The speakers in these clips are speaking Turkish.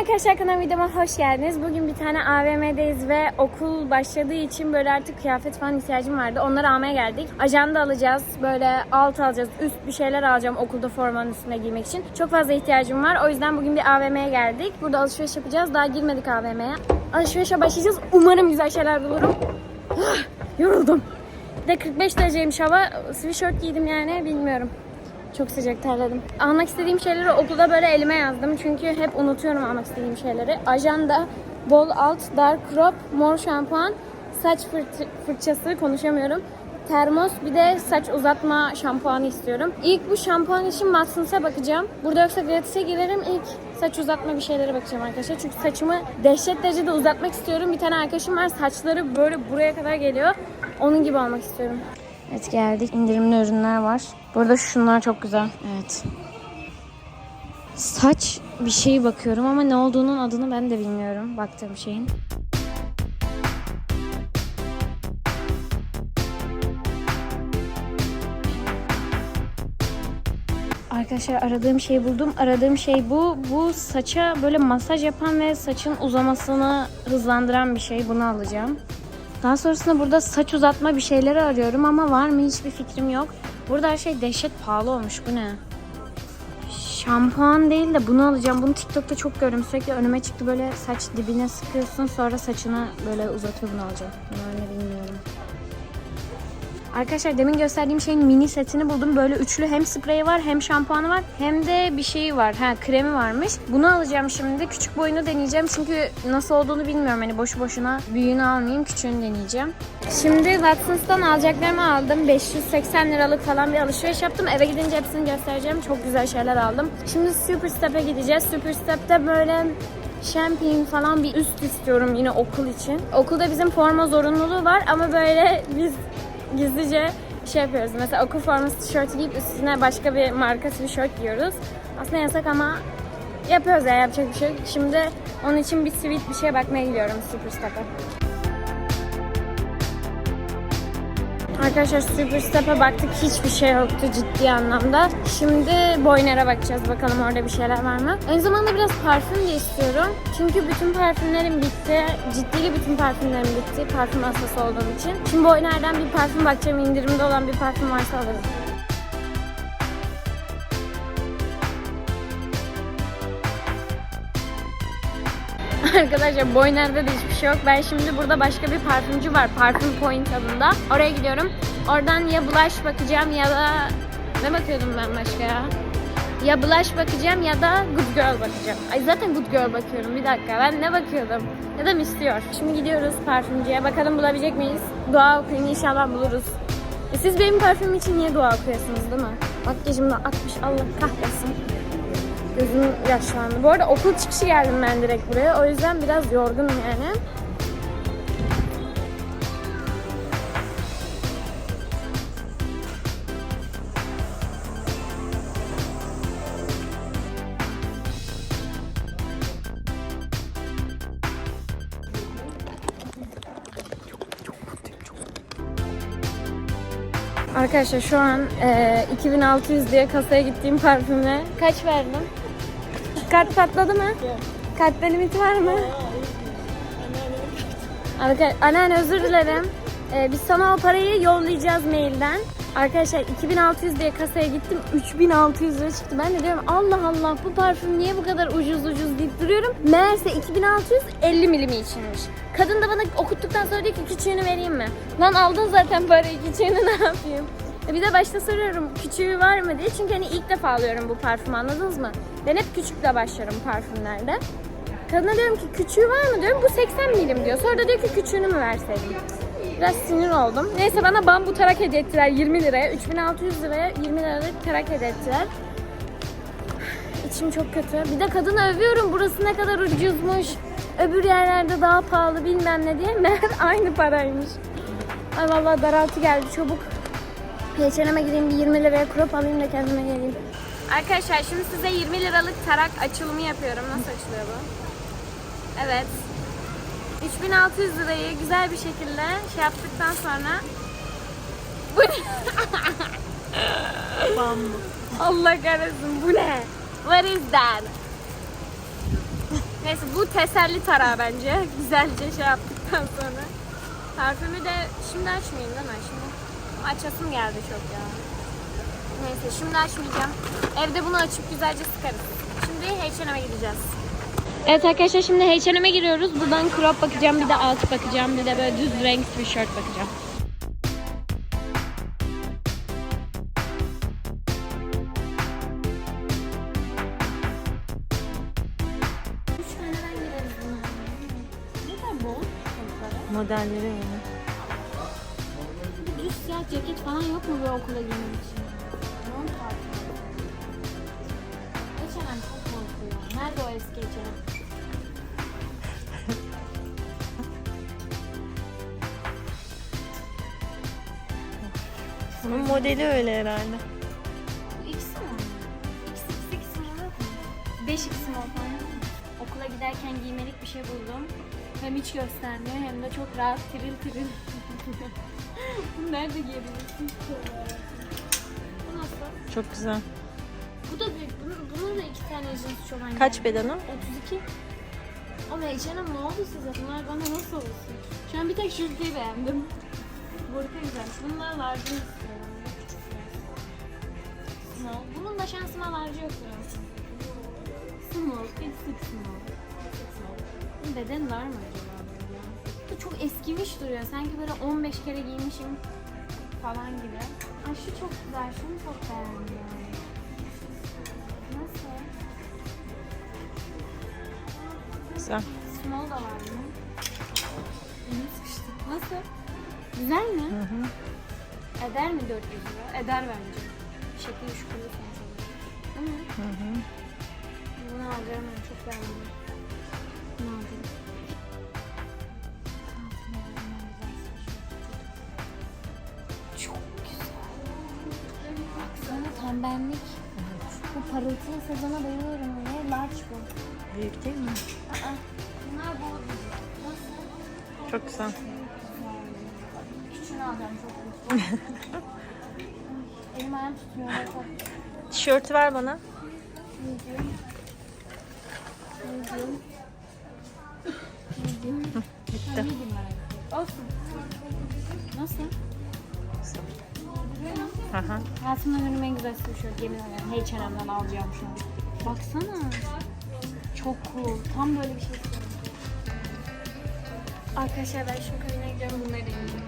arkadaşlar kanalıma videoma hoş geldiniz. Bugün bir tane AVM'deyiz ve okul başladığı için böyle artık kıyafet falan ihtiyacım vardı. Onları almaya geldik. Ajanda alacağız. Böyle alt alacağız. Üst bir şeyler alacağım okulda formanın üstüne giymek için. Çok fazla ihtiyacım var. O yüzden bugün bir AVM'ye geldik. Burada alışveriş yapacağız. Daha girmedik AVM'ye. Alışverişe başlayacağız. Umarım güzel şeyler bulurum. Yoruldum. Bir de 45 dereceymiş hava. Sweatshirt giydim yani bilmiyorum. Çok sıcak terledim. Almak istediğim şeyleri okulda böyle elime yazdım. Çünkü hep unutuyorum almak istediğim şeyleri. Ajanda, bol alt, dark crop, mor şampuan, saç fırt- fırçası konuşamıyorum. Termos bir de saç uzatma şampuanı istiyorum. İlk bu şampuan için Watsons'a bakacağım. Burada yoksa gratis'e girerim. İlk saç uzatma bir şeylere bakacağım arkadaşlar. Çünkü saçımı dehşet derecede uzatmak istiyorum. Bir tane arkadaşım var saçları böyle buraya kadar geliyor. Onun gibi almak istiyorum. Evet geldik. İndirimli ürünler var. Burada şunlar çok güzel. Evet. Saç bir şeyi bakıyorum ama ne olduğunun adını ben de bilmiyorum baktığım şeyin. Arkadaşlar aradığım şeyi buldum. Aradığım şey bu. Bu saça böyle masaj yapan ve saçın uzamasını hızlandıran bir şey. Bunu alacağım. Daha sonrasında burada saç uzatma bir şeyleri arıyorum ama var mı hiçbir fikrim yok. Burada her şey dehşet pahalı olmuş. Bu ne? Şampuan değil de bunu alacağım. Bunu TikTok'ta çok gördüm. Sürekli önüme çıktı böyle saç dibine sıkıyorsun sonra saçını böyle uzatıyor bunu alacağım. Bunlar ne bilmiyorum. Arkadaşlar demin gösterdiğim şeyin mini setini buldum. Böyle üçlü hem spreyi var hem şampuanı var hem de bir şeyi var. Ha kremi varmış. Bunu alacağım şimdi. Küçük boyunu deneyeceğim. Çünkü nasıl olduğunu bilmiyorum. Hani boşu boşuna büyüğünü almayayım. Küçüğünü deneyeceğim. Şimdi Watsons'tan alacaklarımı aldım. 580 liralık falan bir alışveriş yaptım. Eve gidince hepsini göstereceğim. Çok güzel şeyler aldım. Şimdi Super Step'e gideceğiz. Super Step'te böyle şampiyon falan bir üst istiyorum yine okul için. Okulda bizim forma zorunluluğu var ama böyle biz gizlice şey yapıyoruz. Mesela okul forması tişörtü giyip üstüne başka bir marka tişört giyiyoruz. Aslında yasak ama yapıyoruz ya yapacak bir şey. Şimdi onun için bir sweet bir şeye bakmaya gidiyorum Superstep'e. Arkadaşlar Superstep'e baktık hiçbir şey yoktu ciddi anlamda. Şimdi Boyner'e bakacağız bakalım orada bir şeyler var mı? Aynı zamanda biraz parfüm de istiyorum. Çünkü bütün parfümlerim bitti. Ciddi bütün parfümlerim bitti. Parfüm hastası olduğum için. Şimdi Boyner'den bir parfüm bakacağım. İndirimde olan bir parfüm varsa alırım. Arkadaşlar Boyner'de de hiçbir şey yok. Ben şimdi burada başka bir parfümcü var. Parfüm Point adında. Oraya gidiyorum. Oradan ya blush bakacağım ya da... Ne bakıyordum ben başka ya? Ya blush bakacağım ya da Good Girl bakacağım. Ay zaten Good Girl bakıyorum. Bir dakika ben ne bakıyordum? Ya da Mistiyor. Şimdi gidiyoruz parfümcüye. Bakalım bulabilecek miyiz? Dua okuyun inşallah buluruz. E siz benim parfümüm için niye dua okuyorsunuz değil mi? Makyajım da atmış Allah kahretsin. Gözüm yaşlandı. Bu arada okul çıkışı geldim ben direkt buraya. O yüzden biraz yorgunum yani. Arkadaşlar şu an e, 2600 diye kasaya gittiğim parfüme kaç verdim? Kart patladı mı? Kartta limiti var mı? Anneanne özür dilerim. E, biz sana o parayı yollayacağız mailden. Arkadaşlar 2600 diye kasaya gittim. 3600 lira çıktı. Ben de diyorum Allah Allah bu parfüm niye bu kadar ucuz ucuz deyip duruyorum. Meğerse 2600 50 milimi içinmiş. Kadın da bana okuttuktan sonra diyor ki küçüğünü vereyim mi? Lan aldın zaten parayı küçüğünü ne yapayım? E Bir de başta soruyorum küçüğü var mı diye. Çünkü hani ilk defa alıyorum bu parfümü anladınız mı? Ben hep küçükle başlarım parfümlerde. Kadına diyorum ki küçüğü var mı diyorum. Bu 80 milim diyor. Sonra da diyor ki küçüğünü mü verseydim? Biraz sinir oldum. Neyse bana bambu tarak hediye ettiler 20 liraya. 3600 liraya 20 liralık tarak hediye ettiler. İçim çok kötü. Bir de kadını övüyorum. Burası ne kadar ucuzmuş. Öbür yerlerde daha pahalı bilmem ne diye. Meğer aynı paraymış. Ay vallahi daraltı geldi çabuk. H&M'e gideyim bir 20 liraya crop alayım da kendime geleyim. Arkadaşlar şimdi size 20 liralık tarak açılımı yapıyorum. Nasıl açılıyor bu? Evet. 3600 lirayı güzel bir şekilde şey yaptıktan sonra bu ne? Allah kahretsin bu ne? What is that? Neyse bu teselli tarağı bence. Güzelce şey yaptıktan sonra. Parfümü de şimdi açmayayım değil mi? Şimdi açasım geldi çok ya. Neyse şimdi açmayacağım. Evde bunu açıp güzelce sıkarız. Şimdi H&M'e gideceğiz. Evet arkadaşlar şimdi H&M'e giriyoruz. Buradan crop bakacağım, bir de alt bakacağım, bir de böyle düz renk sweatshirt bakacağım. Üç taneden siyah ceket falan yok mu böyle okula giymek için? Non parti. H&M çok korkuyor. Nerede o eski H&M? Bunun modeli öyle herhalde. Bu ikisi mi? İkisi ikisi ikisi mi yok mu? Beş ikisi mi falan yok mu? Okula giderken giymelik bir şey buldum. Hem hiç göstermiyor hem de çok rahat tiril tiril. Bunu Nerede giyebilirsin? Bu nasıl? Çok güzel. Bu da büyük. Bunun, bunun da iki tane cins çok aynı. Kaç beden o? 32. Ama H&M ne oldu size? Bunlar bana nasıl olsun? Şu an bir tek şu ülkeyi beğendim. Burka güzel. Bunlar large'ını istiyorum. Small. Bunun da şansıma large yok biraz. Small. Extra small. Beden var mı acaba? Bu çok eskimiş duruyor. Sanki böyle 15 kere giymişim falan gibi. Ay şu çok güzel. Şunu çok beğendim. Nasıl? Güzel. Small da var mı? Elim sıkıştı. Nasıl? Güzel mi? Hı hı. Eder mi 400 lira? Eder bence. Şekil şükürlü sonuç Değil mi? Hı hı. Bunu alacağım ben çok beğendim. Bunu alacağım. Benlik. Bu parıltılı sezona bayılıyorum. Ne? Large bu. Büyük değil mi? Aa, bunlar bu. Nasıl? Çok güzel. Küçüğünü alacağım çok büyük. Elim ayağım tutmuyor. Tişörtü ver bana. Medium. Medium. Hı. Hayatımda gördüğüm en güzel sweatshirt yemin ederim. H&M'den alacağım şu an. Baksana. Çok cool. Tam böyle bir şey istiyorum. Arkadaşlar ben şu kabine gidiyorum bunları deneyeceğim.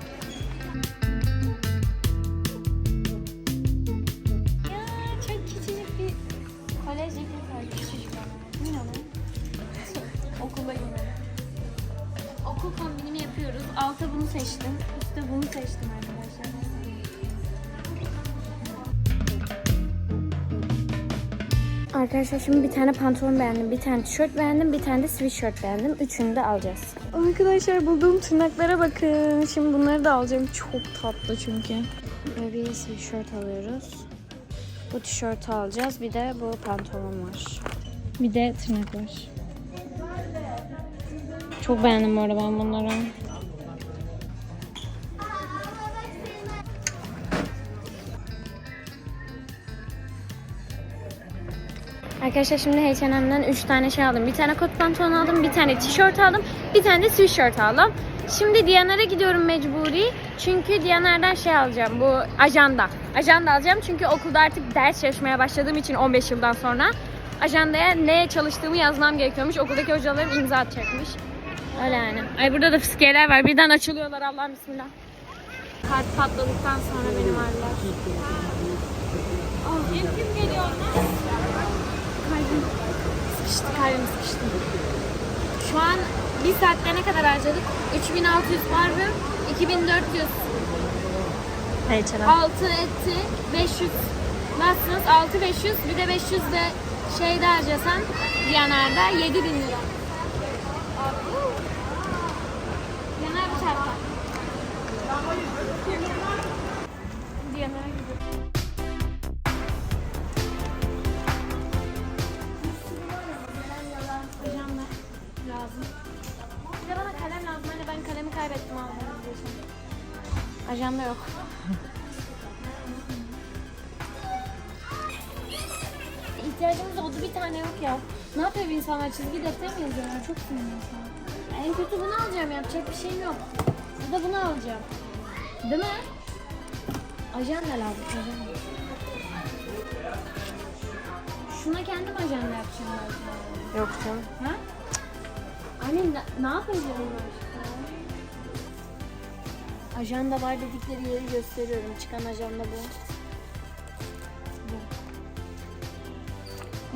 Ya çok küçücük bir kolej var. Küçücük ama. Bu ne? Okulda giyiyorum. Okul kombinimi yapıyoruz. Alta bunu seçtim. Üstte bunu seçtim arkadaşlar. Arkadaşlar şimdi bir tane pantolon beğendim, bir tane tişört beğendim, bir tane de sweatshirt beğendim. Üçünü de alacağız. Arkadaşlar bulduğum tırnaklara bakın. Şimdi bunları da alacağım. Çok tatlı çünkü. Böyle bir sweatshirt alıyoruz. Bu tişörtü alacağız. Bir de bu pantolon var. Bir de tırnak var. Çok beğendim bu arada ben bunları. Arkadaşlar şimdi H&M'den 3 tane şey aldım. Bir tane kot pantolon aldım, bir tane tişört aldım, bir tane de sweatshirt aldım. Şimdi Diyanar'a gidiyorum mecburi. Çünkü Diyanar'dan şey alacağım. Bu ajanda. Ajanda alacağım çünkü okulda artık ders çalışmaya başladığım için 15 yıldan sonra ajandaya ne çalıştığımı yazmam gerekiyormuş. Okuldaki hocalarım imza atacakmış. Öyle yani. Ay burada da fıskiyeler var. Birden açılıyorlar Allah'ım bismillah. Kart patladıktan sonra benim aralar. Oh, kim geliyor? Sıkıştı, kalbim sıkıştı. Şu an bir saatte ne kadar harcadık? 3600 parfüm, 2400 H&M. 6 etti, 500 nasılsınız? 6 500 bir de 500 de şeyde harcasan Diyanar'da 7000 lira. Diyanar bir çarpar. Diyanar'a Ajanda yok. İhtiyacımız oldu bir tane yok ya. Ne yapıyor bir insanlar çizgi defter mi yazıyorlar? Çok sinirli şu an. En kötü bunu alacağım. Yapacak bir şeyim yok. Ya da bunu alacağım. Değil mi? Ajanda lazım. Ajanda. Şuna kendim ajanda yapacağım belki. Yok canım. Ha? Anne ne, ne yapacağım başka? Ajanda var dedikleri yeri gösteriyorum. Çıkan ajanda bu.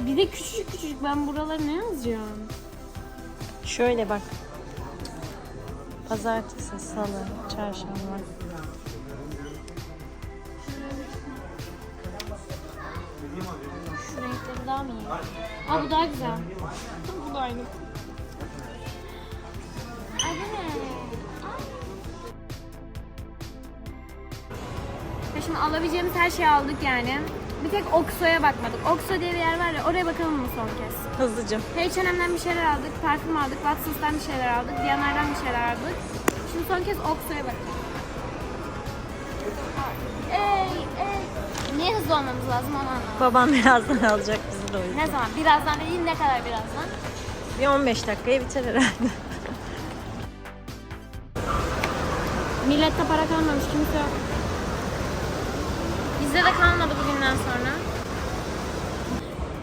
Bu. Bir de küçücük küçücük ben buralara ne yazacağım? Şöyle bak. Pazartesi, salı, çarşamba. Şu renkleri daha mı iyi? Aa bu daha güzel. Bu da aynı. Alabileceğimiz her şeyi aldık yani. Bir tek Okso'ya bakmadık. Okso diye bir yer var ya oraya bakalım mı son kez? Hızlıca. H&M'den bir şeyler aldık, parfüm aldık, Watsons'tan bir şeyler aldık, Diyanar'dan bir şeyler aldık. Şimdi son kez Okso'ya bakacağım. Ey, ey. Niye hızlı olmamız lazım onu anlamadım. Babam birazdan alacak bizi de o yüzden. Ne zaman? Birazdan dediğin ne kadar birazdan? Bir 15 dakikaya biter herhalde. Millette para kalmamış, kimse yok. Bizde de kalmadı bugünden sonra.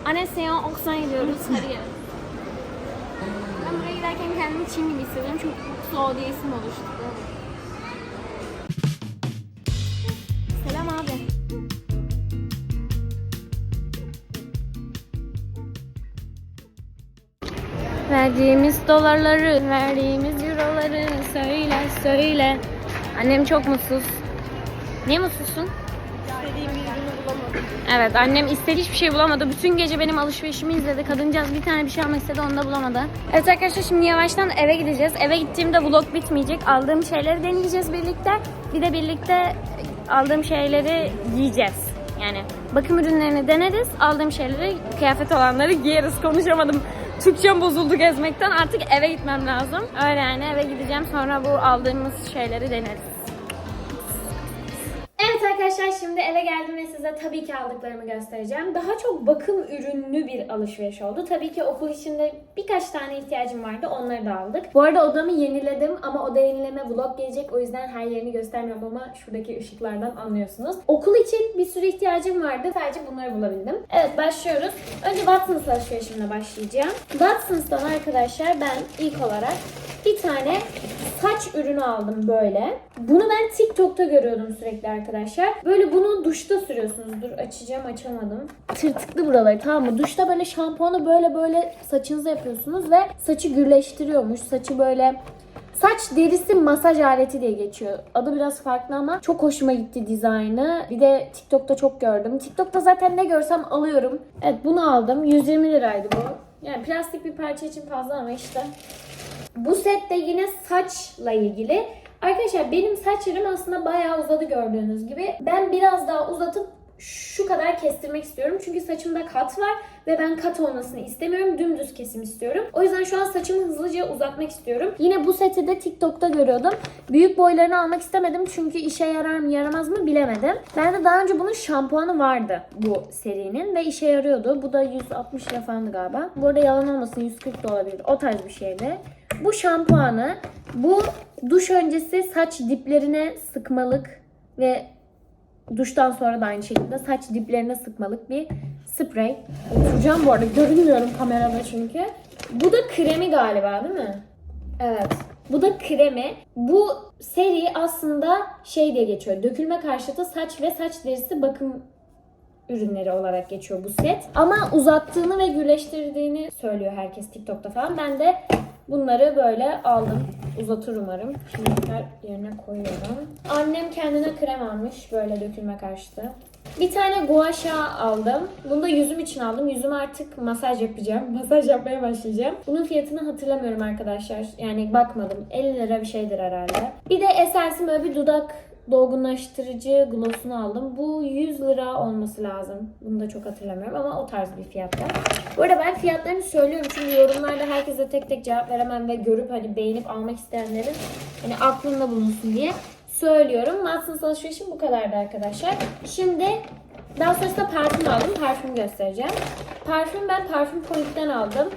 Anne Seyon Oksan'a gidiyoruz, Sarıya. Ben buraya giderken kendimi Çin gibi hissediyorum çünkü Okso diye isim oluştu. Selam abi. Verdiğimiz dolarları, verdiğimiz euroları söyle söyle. Annem çok mutsuz. Niye mutsuzsun? İstediğim bir ürünü bulamadım. Evet annem istediği hiçbir şey bulamadı. Bütün gece benim alışverişimi izledi. Kadıncağız bir tane bir şey almak istedi onu da bulamadı. Evet arkadaşlar şimdi yavaştan eve gideceğiz. Eve gittiğimde vlog bitmeyecek. Aldığım şeyleri deneyeceğiz birlikte. Bir de birlikte aldığım şeyleri giyeceğiz. Yani bakım ürünlerini deneriz. Aldığım şeyleri kıyafet olanları giyeriz. Konuşamadım. Türkçem bozuldu gezmekten. Artık eve gitmem lazım. Öyle yani eve gideceğim. Sonra bu aldığımız şeyleri deneriz. Arkadaşlar şimdi eve geldim ve size tabii ki aldıklarımı göstereceğim. Daha çok bakım ürünlü bir alışveriş oldu. Tabii ki okul içinde birkaç tane ihtiyacım vardı. Onları da aldık. Bu arada odamı yeniledim ama oda yenileme vlog gelecek. O yüzden her yerini göstermiyorum ama şuradaki ışıklardan anlıyorsunuz. Okul için bir sürü ihtiyacım vardı. Sadece bunları bulabildim. Evet başlıyoruz. Önce Watsons alışverişimle başlayacağım. Watsons'tan arkadaşlar ben ilk olarak bir tane saç ürünü aldım böyle. Bunu ben TikTok'ta görüyordum sürekli arkadaşlar. Böyle bunu duşta sürüyorsunuz. Dur açacağım açamadım. Tırtıklı buraları tamam mı? Duşta böyle şampuanı böyle böyle saçınıza yapıyorsunuz ve saçı gürleştiriyormuş. Saçı böyle Saç derisi masaj aleti diye geçiyor. Adı biraz farklı ama çok hoşuma gitti dizaynı. Bir de TikTok'ta çok gördüm. TikTok'ta zaten ne görsem alıyorum. Evet bunu aldım. 120 liraydı bu. Yani plastik bir parça için fazla ama işte bu set de yine saçla ilgili. Arkadaşlar benim saçlarım aslında bayağı uzadı gördüğünüz gibi. Ben biraz daha uzatıp şu kadar kestirmek istiyorum. Çünkü saçımda kat var ve ben kat olmasını istemiyorum. Dümdüz kesim istiyorum. O yüzden şu an saçımı hızlıca uzatmak istiyorum. Yine bu seti de TikTok'ta görüyordum. Büyük boylarını almak istemedim çünkü işe yarar mı yaramaz mı bilemedim. Ben de daha önce bunun şampuanı vardı bu serinin ve işe yarıyordu. Bu da 160 lira falandı galiba. Bu arada yalan olmasın 140 da olabilir. O tarz bir şeydi. Bu şampuanı, bu duş öncesi saç diplerine sıkmalık ve duştan sonra da aynı şekilde saç diplerine sıkmalık bir sprey. Oturacağım bu arada görünmüyorum kamerada çünkü. Bu da kremi galiba değil mi? Evet. Bu da kremi. Bu seri aslında şey diye geçiyor. Dökülme karşıtı saç ve saç derisi bakım ürünleri olarak geçiyor bu set. Ama uzattığını ve gürleştirdiğini söylüyor herkes TikTok'ta falan. Ben de bunları böyle aldım. Uzatır umarım. Şimdi tekrar yerine koyuyorum. Annem kendine krem almış böyle dökülme karşıtı. Bir tane gua aldım. Bunu da yüzüm için aldım. Yüzüme artık masaj yapacağım. Masaj yapmaya başlayacağım. Bunun fiyatını hatırlamıyorum arkadaşlar. Yani bakmadım. 50 lira bir şeydir herhalde. Bir de Essence'in böyle bir dudak dolgunlaştırıcı glossunu aldım. Bu 100 lira olması lazım. Bunu da çok hatırlamıyorum ama o tarz bir fiyatta. Bu arada ben fiyatlarını söylüyorum çünkü yorumlarda herkese tek tek cevap veremem ve görüp hani beğenip almak isteyenlerin hani aklında bulunsun diye söylüyorum. Watsons alışverişim bu kadardı arkadaşlar. Şimdi Daha sonrasında parfüm aldım. Parfüm göstereceğim. Parfüm ben Parfüm Point'ten aldım.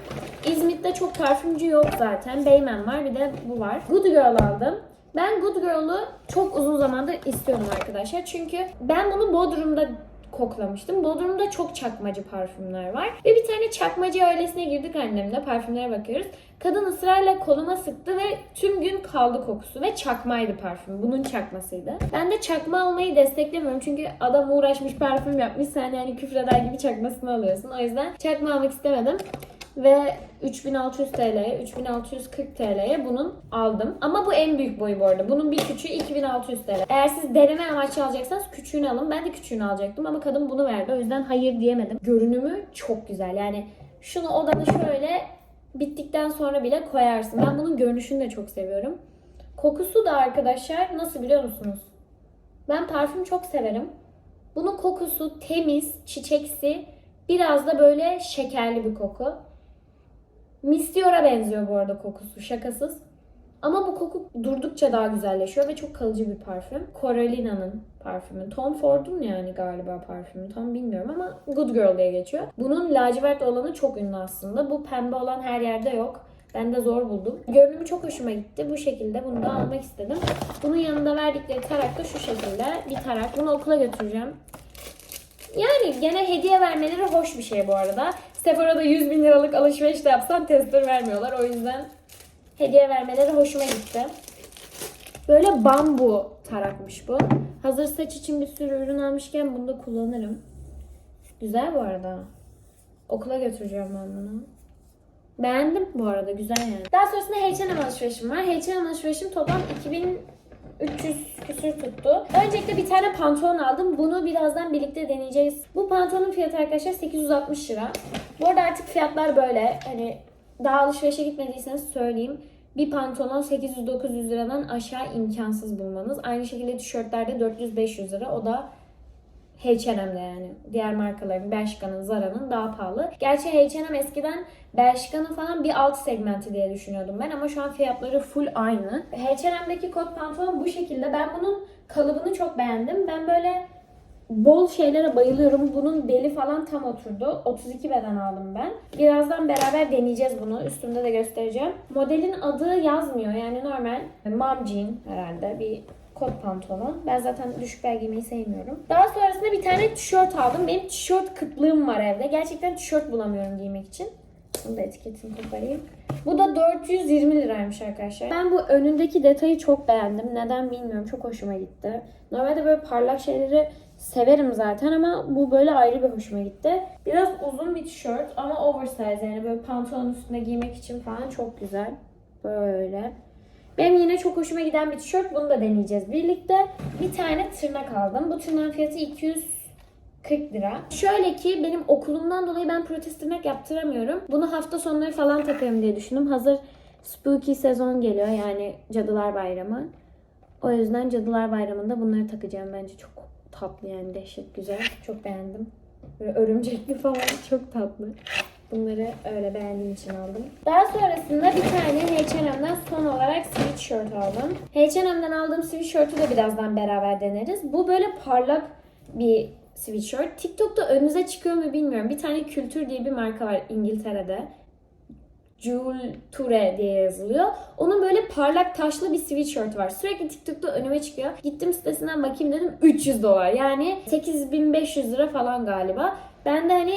İzmit'te çok parfümcü yok zaten. Beymen var bir de bu var. Good Girl aldım. Ben Good Girl'u çok uzun zamandır istiyorum arkadaşlar. Çünkü ben bunu Bodrum'da koklamıştım. Bodrum'da çok çakmacı parfümler var. Ve bir tane çakmacı ailesine girdik annemle. Parfümlere bakıyoruz. Kadın ısrarla koluma sıktı ve tüm gün kaldı kokusu. Ve çakmaydı parfüm. Bunun çakmasıydı. Ben de çakma almayı desteklemiyorum. Çünkü adam uğraşmış parfüm yapmış. Sen yani küfreder gibi çakmasını alıyorsun. O yüzden çakma almak istemedim. Ve 3600 TL'ye, 3640 TL'ye bunun aldım. Ama bu en büyük boyu bu arada. Bunun bir küçüğü 2600 TL. Eğer siz deneme amaçlı alacaksanız küçüğünü alın. Ben de küçüğünü alacaktım ama kadın bunu verdi. O yüzden hayır diyemedim. Görünümü çok güzel. Yani şunu odana şöyle bittikten sonra bile koyarsın. Ben bunun görünüşünü de çok seviyorum. Kokusu da arkadaşlar nasıl biliyor musunuz? Ben parfüm çok severim. Bunun kokusu temiz, çiçeksi, biraz da böyle şekerli bir koku. Mistior'a benziyor bu arada kokusu şakasız. Ama bu koku durdukça daha güzelleşiyor ve çok kalıcı bir parfüm. Coralina'nın parfümü. Tom Ford'un yani galiba parfümü. Tam bilmiyorum ama Good Girl diye geçiyor. Bunun lacivert olanı çok ünlü aslında. Bu pembe olan her yerde yok. Ben de zor buldum. Görünümü çok hoşuma gitti. Bu şekilde bunu da almak istedim. Bunun yanında verdikleri tarak da şu şekilde. Bir tarak. Bunu okula götüreceğim. Yani gene hediye vermeleri hoş bir şey bu arada. Sephora'da 100 bin liralık alışveriş de yapsan tester vermiyorlar. O yüzden hediye vermeleri hoşuma gitti. Böyle bambu tarakmış bu. Hazır saç için bir sürü ürün almışken bunu da kullanırım. Güzel bu arada. Okula götüreceğim ben bunu. Beğendim bu arada güzel yani. Daha sonrasında H&M alışverişim var. H&M alışverişim toplam 2300 küsür tuttu. Öncelikle bir tane pantolon aldım. Bunu birazdan birlikte deneyeceğiz. Bu pantolonun fiyatı arkadaşlar 860 lira. Bu arada artık fiyatlar böyle. Hani daha alışverişe gitmediyseniz söyleyeyim. Bir pantolon 800-900 liradan aşağı imkansız bulmanız. Aynı şekilde tişörtlerde 400-500 lira. O da H&M'de yani. Diğer markaların Bershka'nın, Zara'nın daha pahalı. Gerçi H&M eskiden Bershka'nın falan bir alt segmenti diye düşünüyordum ben ama şu an fiyatları full aynı. H&M'deki kot pantolon bu şekilde. Ben bunun kalıbını çok beğendim. Ben böyle bol şeylere bayılıyorum. Bunun beli falan tam oturdu. 32 beden aldım ben. Birazdan beraber deneyeceğiz bunu. Üstümde de göstereceğim. Modelin adı yazmıyor. Yani normal mom jean herhalde bir kot pantolon. Ben zaten düşük bel giymeyi sevmiyorum. Daha sonrasında bir tane tişört aldım. Benim tişört kıtlığım var evde. Gerçekten tişört bulamıyorum giymek için. Bunu da etiketini koparayım. Bu da 420 liraymış arkadaşlar. Ben bu önündeki detayı çok beğendim. Neden bilmiyorum. Çok hoşuma gitti. Normalde böyle parlak şeyleri severim zaten ama bu böyle ayrı bir hoşuma gitti. Biraz uzun bir tişört ama oversize yani böyle pantolon üstüne giymek için falan çok güzel. Böyle. Benim yine çok hoşuma giden bir tişört. Bunu da deneyeceğiz birlikte. Bir tane tırnak aldım. Bu tırnağın fiyatı 240 lira. Şöyle ki benim okulumdan dolayı ben protez tırnak yaptıramıyorum. Bunu hafta sonları falan takarım diye düşündüm. Hazır spooky sezon geliyor yani Cadılar Bayramı. O yüzden Cadılar Bayramı'nda bunları takacağım. Bence çok tatlı yani dehşet güzel. Çok beğendim. Böyle örümcekli falan çok tatlı. Bunları öyle beğendiğim için aldım. Daha sonrasında bir tane H&M'den son olarak sweatshirt aldım. H&M'den aldığım sweatshirt'ü de birazdan beraber deneriz. Bu böyle parlak bir sweatshirt. TikTok'ta önünüze çıkıyor mu bilmiyorum. Bir tane Kültür diye bir marka var İngiltere'de. Julture diye yazılıyor. Onun böyle parlak taşlı bir sweatshirt var. Sürekli TikTok'ta önüme çıkıyor. Gittim sitesinden bakayım dedim 300 dolar. Yani 8500 lira falan galiba. Ben de hani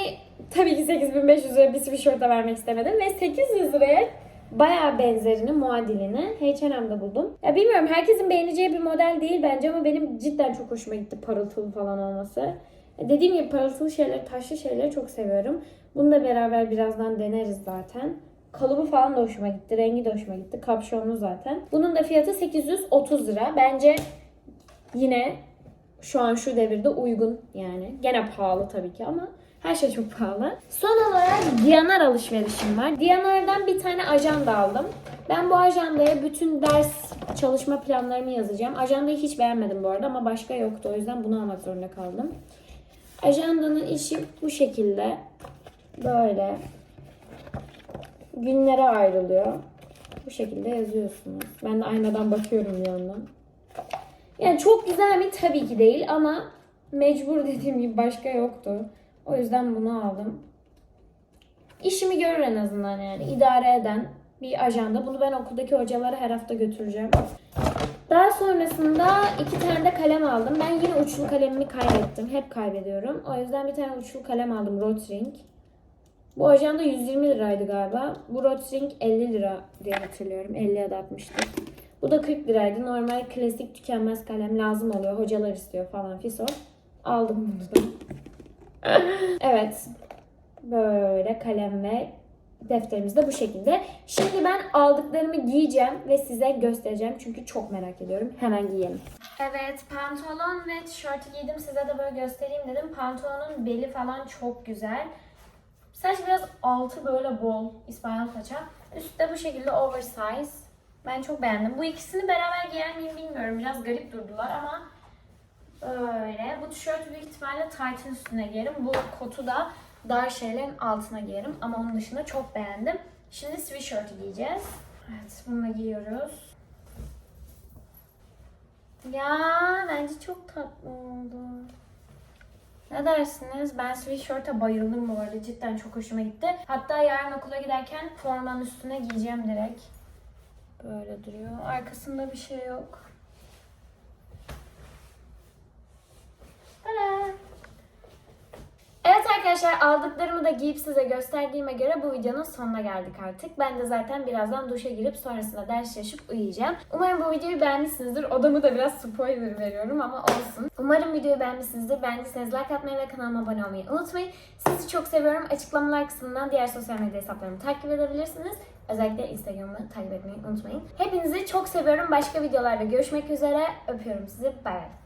tabii ki 8500 lira bir sweatshirt'e vermek istemedim ve 800 liraya bayağı benzerini, muadilini H&M'de buldum. Ya bilmiyorum herkesin beğeneceği bir model değil bence ama benim cidden çok hoşuma gitti parıltılı falan olması. Dediğim gibi parıltılı şeyleri, taşlı şeyleri çok seviyorum. Bunu da beraber birazdan deneriz zaten. Kalıbı falan da hoşuma gitti. Rengi de hoşuma gitti. Kapşonlu zaten. Bunun da fiyatı 830 lira. Bence yine şu an şu devirde uygun yani. Gene pahalı tabii ki ama her şey çok pahalı. Son olarak Diyanar alışverişim var. Diyanar'dan bir tane ajanda aldım. Ben bu ajandaya bütün ders çalışma planlarımı yazacağım. Ajandayı hiç beğenmedim bu arada ama başka yoktu. O yüzden bunu almak zorunda kaldım. Ajandanın işi bu şekilde. Böyle. Günlere ayrılıyor. Bu şekilde yazıyorsunuz. Ben de aynadan bakıyorum bir yandan. Yani çok güzel mi? Tabii ki değil ama mecbur dediğim gibi başka yoktu. O yüzden bunu aldım. İşimi görür en azından yani. idare eden bir ajanda. Bunu ben okuldaki hocalara her hafta götüreceğim. Daha sonrasında iki tane de kalem aldım. Ben yine uçlu kalemimi kaybettim. Hep kaybediyorum. O yüzden bir tane uçlu kalem aldım. Rotring. Bu ajanda 120 liraydı galiba. Bu Rotring 50 lira diye hatırlıyorum. 50 ya da 60'tı. Bu da 40 liraydı. Normal klasik tükenmez kalem lazım oluyor. Hocalar istiyor falan fiso. Aldım bunu da. evet. Böyle kalem ve defterimiz de bu şekilde. Şimdi ben aldıklarımı giyeceğim ve size göstereceğim. Çünkü çok merak ediyorum. Hemen giyelim. Evet pantolon ve tişörtü giydim. Size de böyle göstereyim dedim. Pantolonun beli falan çok güzel. Sadece biraz altı böyle bol İspanyol paça. Üstte bu şekilde oversize. Ben çok beğendim. Bu ikisini beraber giyer miyim bilmiyorum. Biraz garip durdular ama böyle. Bu tişörtü büyük ihtimalle tight'ın üstüne giyerim. Bu kotu da dar şeylerin altına giyerim. Ama onun dışında çok beğendim. Şimdi sweatshirt'ü giyeceğiz. Evet bunu da giyiyoruz. Ya bence çok tatlı oldu. Ne dersiniz? Ben sweatshirt'e bayıldım bu arada. Cidden çok hoşuma gitti. Hatta yarın okula giderken formanın üstüne giyeceğim direkt. Böyle duruyor. Arkasında bir şey yok. Tada! Evet arkadaşlar aldıklarımı da giyip size gösterdiğime göre bu videonun sonuna geldik artık. Ben de zaten birazdan duşa girip sonrasında ders çalışıp uyuyacağım. Umarım bu videoyu beğenmişsinizdir. Odamı da biraz spoiler veriyorum ama olsun. Umarım videoyu beğenmişsinizdir. Beğendiyseniz like atmayı ve kanalıma abone olmayı unutmayın. Sizi çok seviyorum. Açıklamalar kısmından diğer sosyal medya hesaplarımı takip edebilirsiniz. Özellikle Instagram'ı takip etmeyi unutmayın. Hepinizi çok seviyorum. Başka videolarda görüşmek üzere. Öpüyorum sizi. Bay bay.